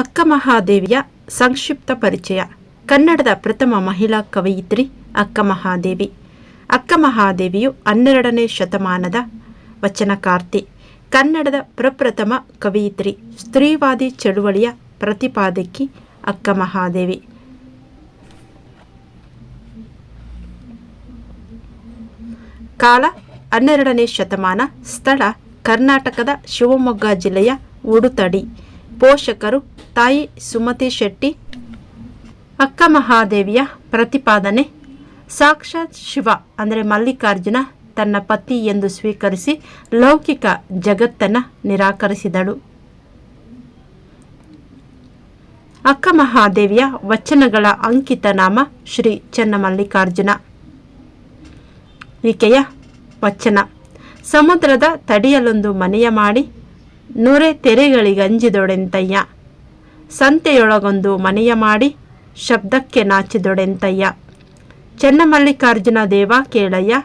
ಅಕ್ಕ ಮಹಾದೇವಿಯ ಸಂಕ್ಷಿಪ್ತ ಪರಿಚಯ. ಕನ್ನಡದ ಪ್ರಥಮ ಮಹಿಳಾ ಕವಯಿತ್ರಿ ಅಕ್ಕ ಮಹಾದೇವಿ ಅಕ್ಕ ಮಹಾದೇವಿಯು ಹನ್ನೆರಡನೇ ಶತಮಾನದ ವಚನಕಾರ್ತಿ. ಕನ್ನಡದ ಪ್ರಪ್ರಥಮ ಕವಯಿತ್ರಿ, ಸ್ತ್ರೀವಾದಿ ಚಳುವಳಿಯ ಪ್ರತಿಪಾದಕಿ ಅಕ್ಕ ಮಹಾದೇವಿ ಕಾಲ ಹನ್ನೆರಡನೇ ಶತಮಾನ ಸ್ಥಳ ಕರ್ನಾಟಕದ ಶಿವಮೊಗ್ಗ ಜಿಲ್ಲೆಯ ಉಡುತಡಿ. ಪೋಷಕರು ತಾಯಿ ಸುಮತಿ ಶೆಟ್ಟಿ, ಅಕ್ಕ ಮಹಾದೇವಿಯ ಪ್ರತಿಪಾದನೆ, ಸಾಕ್ಷಾತ್ ಶಿವ ಅಂದರೆ ಮಲ್ಲಿಕಾರ್ಜುನ ತನ್ನ ಪತಿ ಎಂದು ಸ್ವೀಕರಿಸಿ ಲೌಕಿಕ ಜಗತ್ತನ್ನು ನಿರಾಕರಿಸಿದಳು. ಅಕ್ಕ ಮಹಾದೇವಿಯ ವಚನಗಳ ಅಂಕಿತ ನಾಮ ಶ್ರೀ ಚನ್ನಮಲ್ಲಿಕಾರ್ಜುನ. ಈಕೆಯ ವಚನ, ಸಮುದ್ರದ ತಡಿಯಲೊಂದು ಮನೆಯ ಮಾಡಿ ನೂರೆ ತೆರೆಗಳಿಗಂಜಿದೊಡೆಂತಯ್ಯ. ಸಂತೆಯೊಳಗೊಂದು ಮನೆಯ ಮಾಡಿ ಶಬ್ದಕ್ಕೆ ನಾಚಿದೊಡೆಂತಯ್ಯ. ಚನ್ನಮಲ್ಲಿಕಾರ್ಜುನ ದೇವ ಕೇಳಯ್ಯ,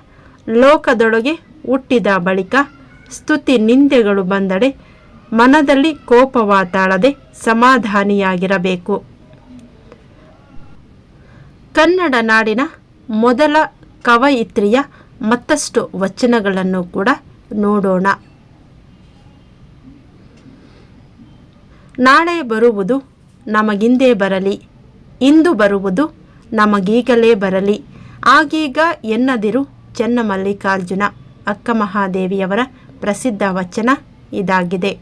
ಲೋಕದೊಳಗೆ ಹುಟ್ಟಿದ ಬಳಿಕ ಸ್ತುತಿ ನಿಂದೆಗಳು ಬಂದಡೆ ಮನದಲ್ಲಿ ಕೋಪವಾತಾಳದೆ ಸಮಾಧಾನಿಯಾಗಿರಬೇಕು. ಕನ್ನಡ ನಾಡಿನ ಮೊದಲ ಕವಯಿತ್ರಿಯ ಮತ್ತಷ್ಟು ವಚನಗಳನ್ನು ಕೂಡ ನೋಡೋಣ. ನಾಳೆ ಬರುವುದು ನಮಗಿಂದೇ ಬರಲಿ. ಇಂದು ಬರುವುದು ನಮಗೀಗಲೇ ಬರಲಿ. ಆಗೀಗ ಎನ್ನದಿರು ಚನ್ನಮಲ್ಲಿಕಾರ್ಜುನ. ಅಕ್ಕ ಮಹಾದೇವಿಯವರ ಪ್ರಸಿದ್ಧ ವಚನ ಇದಾಗಿದೆ.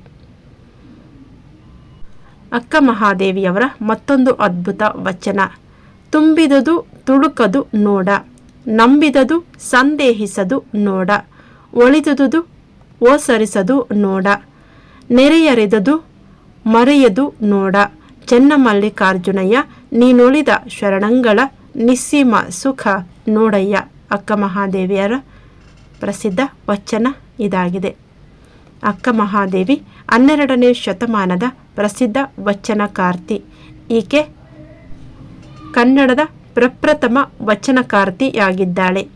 ಅಕ್ಕ ಮಹಾದೇವಿಯವರ ಮತ್ತೊಂದು ಅದ್ಭುತ ವಚನ. ತುಂಬಿದದು ತುಳುಕದು ನೋಡ. ನಂಬಿದದು ಸಂದೇಹಿಸದು ನೋಡ. ಒಳಿದುದು ಓಸರಿಸದು ನೋಡ. ನೆರೆಯರಿದುದು ಮರೆಯದು ನೋಡ. ಚೆನ್ನಮಲ್ಲಿಕಾರ್ಜುನಯ್ಯ ನೀನುಳಿದ ಶರಣಂಗಳ ನಿಸ್ಸೀಮ ಸುಖ ನೋಡಯ್ಯ, ಅಕ್ಕ ಮಹಾದೇವಿಯರ ಪ್ರಸಿದ್ಧ ವಚನ ಇದಾಗಿದೆ. ಅಕ್ಕ ಮಹಾದೇವಿ, ಹನ್ನೆರಡನೇ ಶತಮಾನದ ಪ್ರಸಿದ್ಧ ವಚನಕಾರ್ತಿ. ಈಕೆ ಕನ್ನಡದ ಪ್ರಪ್ರಥಮ ವಚನಕಾರ್ತಿಯಾಗಿದ್ದಾಳೆ.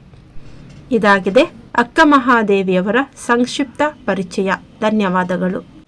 ಇದಾಗಿದೆ ಅಕ್ಕ ಮಹಾದೇವಿಯವರ ಸಂಕ್ಷಿಪ್ತ ಪರಿಚಯ. ಧನ್ಯವಾದಗಳು.